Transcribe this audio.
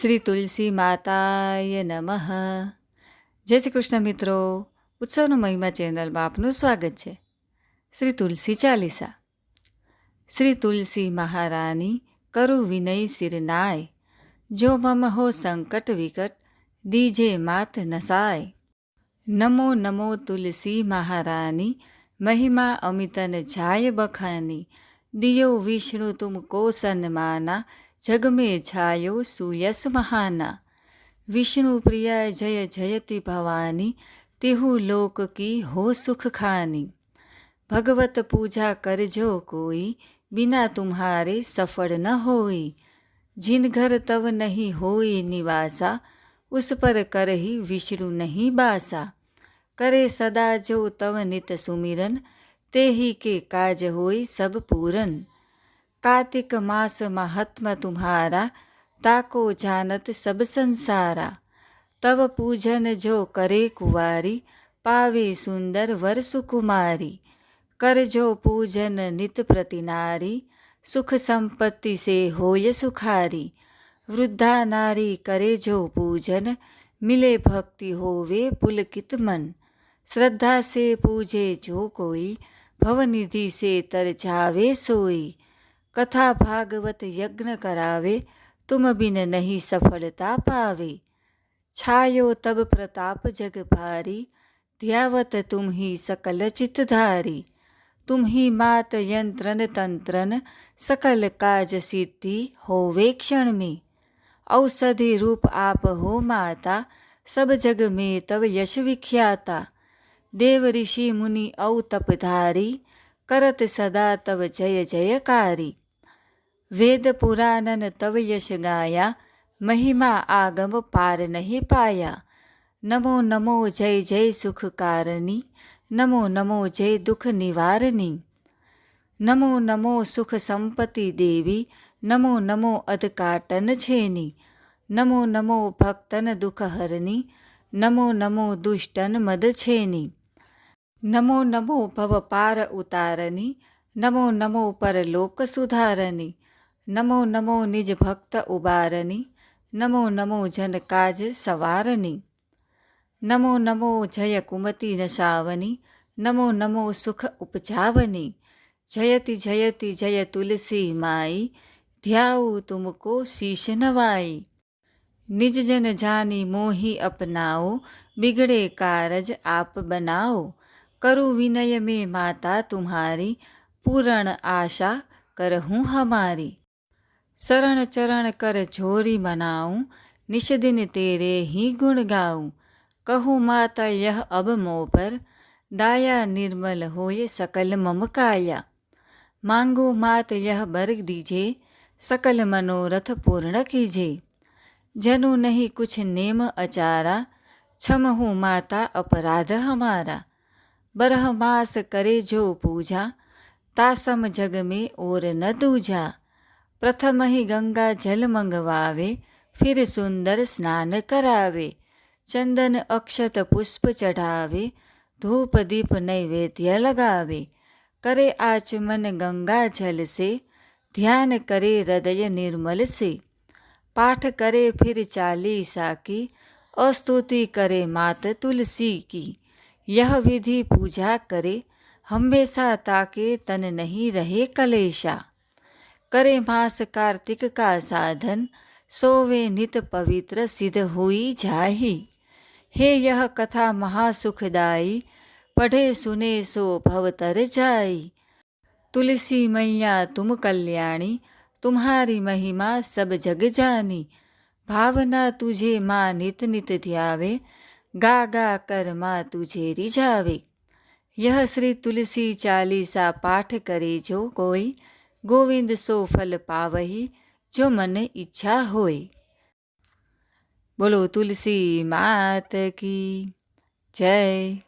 શ્રી તુલસી માતાય નમઃ. જય શ્રી કૃષ્ણ મિત્રો. ઉત્સવનો મહિમા ચેનલમાં આપનું સ્વાગત છે. શ્રી તુલસી ચાલીસા. શ્રી તુલસી મહારાની કરુ વિનય સિર નાય. જો મમ હો સંકટ વિકટ, દીજે માત નસાય. નમો નમો તુલસી મહારાની, મહિમા અમિતન જાય બખાની. દિયો વિષ્ણુ તુમ કો સન્માના જગ में छायो सुयस महाना। विष्णु प्रिया जय जयति भवानी, तिहु लोक की हो सुख खानी। भगवत पूजा कर जो कोई, बिना तुम्हारे सफल न होई। जिन घर तव नहीं होई निवासा, उस पर कर ही विष्णु नहीं बासा। करे सदा जो तव नित सुमिरन, ते ही के काज होई सब पूरन। कार्तिक मास महात्म तुम्हारा, ताको जानत सब संसारा। तव पूजन जो करे कुवारी, पावे सुंदर वर सुकुमारी। कर जो पूजन नित प्रति नारी, सुख संपत्ति से होय सुखारी। वृद्धा नारी करे जो पूजन, मिले भक्ति होवे पुलकित मन। श्रद्धा से पूजे जो कोई, भवनिधि से तर जावे सोई। कथा भागवत यज्ञ करावे तुम बिन नहीं सफलता पावे छायो तब प्रताप जग भारी ध्यावत तुम ही सकल चितधारी तुम ही मात यंत्रन तंत्रन सकल काज सिद्धि होवे क्षण में औषधि रूप आप हो माता सब जग में तव यश विख्याता देव ऋषि मुनि औ तपधारी करत सदा तव વેદ પુરાણન તવ યશ ગાયા મહિમા આગમ પાર નહીં પાયા નમો નમો જય જય સુખકારની નમો નમો જય દુઃખ નિવારની નમો નમો સુખ સંપત્તિ દેવી નમો નમો અધકાટન છેની નમો નમો ભક્તન દુઃખહરની નમો નમો દુષ્ટન મદ છેની નમો નમો ભવ પાર ઉતારની નમો નમો પરલોક સુધારની નમો નમો નિજ ભક્ત ઉબારની નમો નમો જન કાજ સવારની નમો નમો જય કુમતી નશાવની નમો નમો સુખ ઉપજાવની જયતિ જયતિ જય તુલસી માઈ, ધ્યાઉ તુમકો શીશ નવાઈ. નિજ જન જાની મોહી અપનાઓ બિગડે કારજ આપ બનાઓ કરુ વિનય મેં માતા તુમ્હારી, પૂરણ આશા કરહું હમારી. शरण चरण कर झोरी मनाऊं निश दिन तेरे ही गुण गाऊं कहूँ माता यह अब मोह पर दाया निर्मल होए सकल मम काया मांगो मात यह बर दीजे सकल मनोरथ पूर्ण कीजे जनु नहीं कुछ नेम अचारा क्षम हूँ माता अपराध हमारा बरह मास करे जो पूजा तासम जग में और न दूजा પ્રથમ અહીં ગંગા જલ મંગવાવે ફિર સુંદર સ્નાન કરાવે ચંદન અક્ષત પુષ્પ ચઢાવે ધૂપ દીપ નૈવેદ્ય લગાવે કરે આચમન ગંગા જલ સે ध्यान करे हृदय निर्मल से पाठ करे फिर चालीसा की अस्तुति करे मात तुलसी की यह विधि पूजा करे हमेशा ताके तन नहीं रहे कलेशा करे मास कार्तिक का साधन सोवे नित पवित्र सिद्ध हुई जाही हे यह कथा महासुखदाई पढ़े सुने सो भवतर जाई तुलसी मैया तुम कल्याणी तुम्हारी महिमा सब जग जानी भावना तुझे माँ नित नित ध्यावे गा गा कर माँ तुझे रिझावे यह श्री तुलसी चालीसा पाठ करे जो कोई ગોવિંદ સો ફલ પાવહી જો મને ઈચ્છા હોય. બોલો તુલસી માત કી જય.